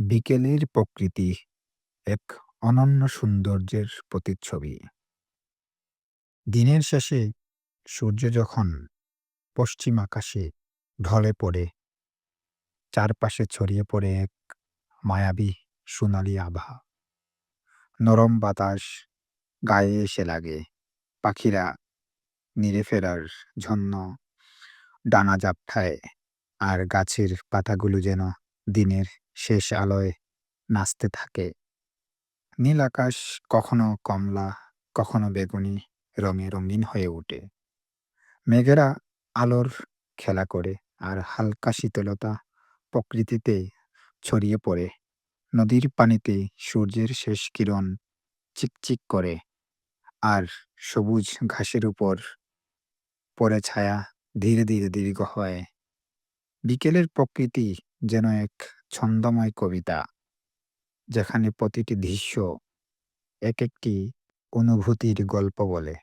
বিকেলের প্রকৃতি এক অনন্য সৌন্দর্যের প্রতিচ্ছবি। দিনের শেষে সূর্য যখন পশ্চিম আকাশে ঢলে পড়ে, চারপাশে ছড়িয়ে পড়ে এক মায়াবী সোনালি আভা। নরম বাতাস গায়ে এসে লাগে, পাখিরা নিরে ফেরার জন্য ডানা ঝাপটায়, আর গাছের পাতাগুলো যেন দিনের শেষ আলোয় নাচতে থাকে। নীল আকাশ কখনো কমলা, কখনো বেগুনি রঙে রঙিন হয়ে ওঠে। মেঘেরা আলোর খেলা করে, আর হালকা শীতলতা প্রকৃতিতে ছড়িয়ে পড়ে। নদীর পানিতে সূর্যের শেষ কিরণ চিকচিক করে, আর সবুজ ঘাসের উপর পড়ে ছায়া ধীরে ধীরে দীর্ঘ হয়। বিকেলের প্রকৃতি যেন এক ছন্দময় কবিতা, যেখানে প্রতিটি দৃশ্য এক একটি অনুভূতির গল্প বলে।